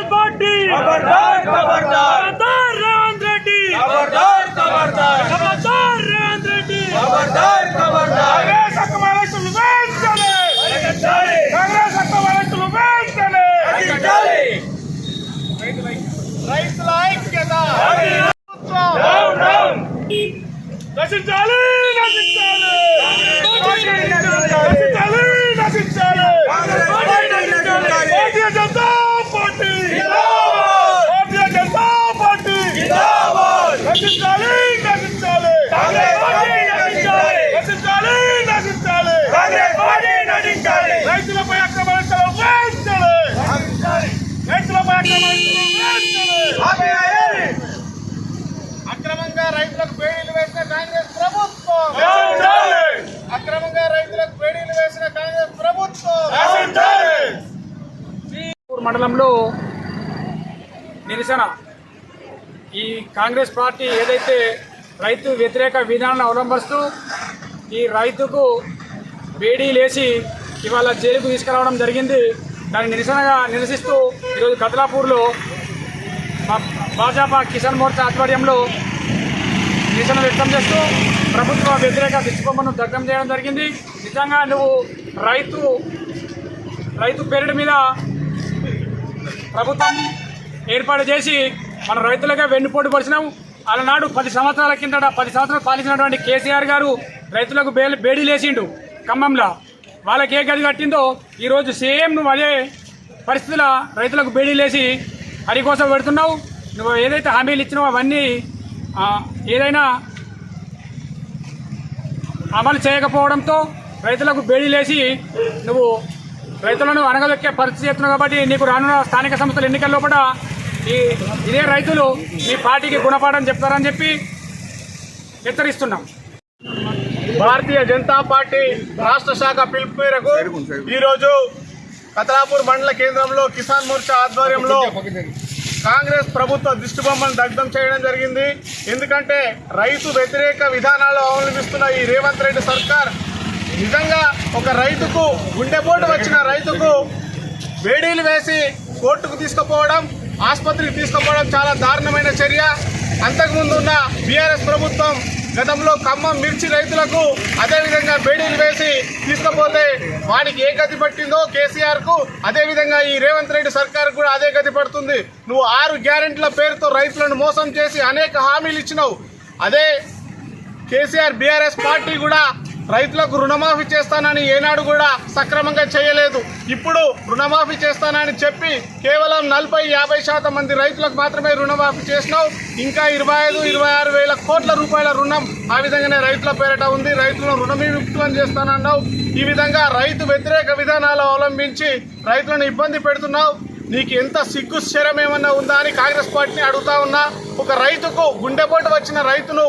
Congress party ఖబర్దార్ కాంగ్రెస్ ప్రభుత్వం. అక్రమంగా రైతులకు బేడీలు వేసిన కాంగ్రెస్ ప్రభుత్వం. మండలంలో నిరసన. ఈ కాంగ్రెస్ పార్టీ ఏదైతే రైతు వ్యతిరేక విధానాలను అవలంబిస్తూ ఈ రైతుకు వేడీలేసి ఇవాళ జైలుకు తీసుకురావడం జరిగింది. దాన్ని నిరసనగా నిరసిస్తూ ఈరోజు కదలాపూర్లో మా- భాజపా కిసాన్ మోర్చా ఆధ్వర్యంలో నిరసన వ్యక్తం చేస్తూ ప్రభుత్వ వ్యతిరేక శిక్షుబొమ్మను దగ్ధం చేయడం జరిగింది. నిజంగా నువ్వు రైతు రైతు పేరుడు మీద ప్రభుత్వం ఏర్పాటు చేసి మన రైతులుగా వెన్నుపోటు పరిచినాం అలనాడు పది సంవత్సరాల కిందట పది సంవత్సరాలు పాలించినటువంటి కేసీఆర్ గారు రైతులకు బే బేడీ లేచిండు ఖమ్మంలో. వాళ్ళకి ఏ గది కట్టిందో ఈరోజు సేమ్ నువ్వు అదే పరిస్థితుల రైతులకు బేడీ లేచి హరి కోసం పెడుతున్నావు. నువ్వు ఏదైతే హామీలు ఇచ్చినావో అవన్నీ ఏదైనా అమలు చేయకపోవడంతో రైతులకు బేడీలేసి నువ్వు రైతులను అనగదొక్కే పరిస్థితి చేస్తున్నావు కాబట్టి నీకు రానున్న స్థానిక సంస్థల ఎన్నికల్లో కూడా ఈ ఇదే రైతులు మీ పార్టీకి గుణపాఠం చెప్తారని చెప్పి హెచ్చరిస్తున్నాం. భారతీయ జనతా పార్టీ రాష్ట్ర శాఖ పిలుపు మేరకు ఈరోజు కతలాపూర్ మండల కేంద్రంలో కిసాన్ మోర్చా ఆధ్వర్యంలో కాంగ్రెస్ ప్రభుత్వ దిష్టిబొమ్మను దగ్ధం చేయడం జరిగింది. ఎందుకంటే రైతు వ్యతిరేక విధానాలు అవలంబిస్తున్న ఈ రేవంత్ రెడ్డి సర్కార్ నిజంగా ఒక రైతుకు గుండెపోటు వచ్చిన రైతుకు వేడీలు వేసి కోర్టుకు తీసుకుపోవడం ఆసుపత్రికి తీసుకుపోవడం చాలా దారుణమైన చర్య. అంతకుముందు ఉన్న బీఆర్ఎస్ ప్రభుత్వం గతంలో ఖమ్మం మిర్చి రైతులకు అదేవిధంగా బేడీలు వేసి తీసుకుపోతే వాడికి ఏ గతి పట్టిందో కేసీఆర్కు అదేవిధంగా ఈ రేవంత్ రెడ్డి సర్కార్ కూడా అదే గతి పడుతుంది. నువ్వు ఆరు గ్యారెంటీల పేరుతో రైతులను మోసం చేసి అనేక హామీలు ఇచ్చినావు. అదే కేసీఆర్ బీఆర్ఎస్ పార్టీ కూడా రైతులకు రుణమాఫీ చేస్తానని ఏనాడు కూడా సక్రమంగా చేయలేదు. ఇప్పుడు రుణమాఫీ చేస్తానని చెప్పి కేవలం నలభై యాభై శాతం మంది రైతులకు మాత్రమే రుణమాఫీ చేసినావు. ఇంకా ఇరవై ఐదు ఇరవై ఆరు వేల కోట్ల రూపాయల రుణం ఆ విధంగానే రైతుల పేరిట ఉంది. రైతులను రుణవిముక్తులను చేస్తానన్నావు. ఈ విధంగా రైతు వ్యతిరేక విధానాలు అవలంబించి రైతులను ఇబ్బంది పెడుతున్నావు. నీకు ఎంత సిగ్గు శరం ఏమన్నా ఉందా అని కాంగ్రెస్ పార్టీని అడుగుతా ఉన్నా. ఒక రైతుకు గుండెపోటు వచ్చిన రైతును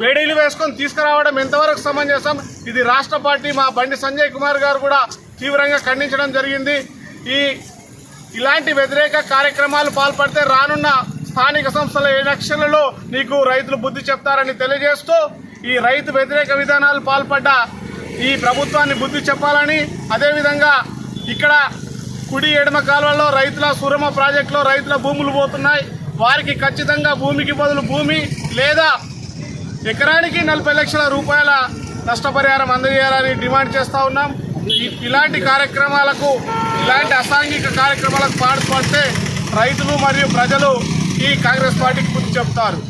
బేడీలు వేసుకొని తీసుకురావడం ఎంతవరకు సమంజసం? ఇది రాష్ట్ర పార్టీ మా బండి సంజయ్ కుమార్ గారు కూడా తీవ్రంగా ఖండించడం జరిగింది. ఈ ఇలాంటి వ్యతిరేక కార్యక్రమాలు పాల్పడితే రానున్న స్థానిక సంస్థల ఎలక్షన్లలో నీకు రైతులు బుద్ధి చెప్తారని తెలియజేస్తూ ఈ రైతు వ్యతిరేక విధానాలు పాల్పడ్డ ఈ ప్రభుత్వాన్ని బుద్ధి చెప్పాలని అదేవిధంగా ఇక్కడ కుడి ఎడమ కాలువలో రైతుల సురమ ప్రాజెక్టులో రైతుల భూములు పోతున్నాయి. వారికి ఖచ్చితంగా భూమికి బదులు భూమి లేదా ఎకరానికి నలభై లక్షల రూపాయల నష్టపరిహారం అందజేయాలని డిమాండ్ చేస్తూ ఉన్నాం. ఇలాంటి కార్యక్రమాలకు ఇలాంటి అసాంఘిక కార్యక్రమాలకు పాటుపడితే రైతులు మరియు ప్రజలు ఈ కాంగ్రెస్ పార్టీకి గుర్తు చెప్తారు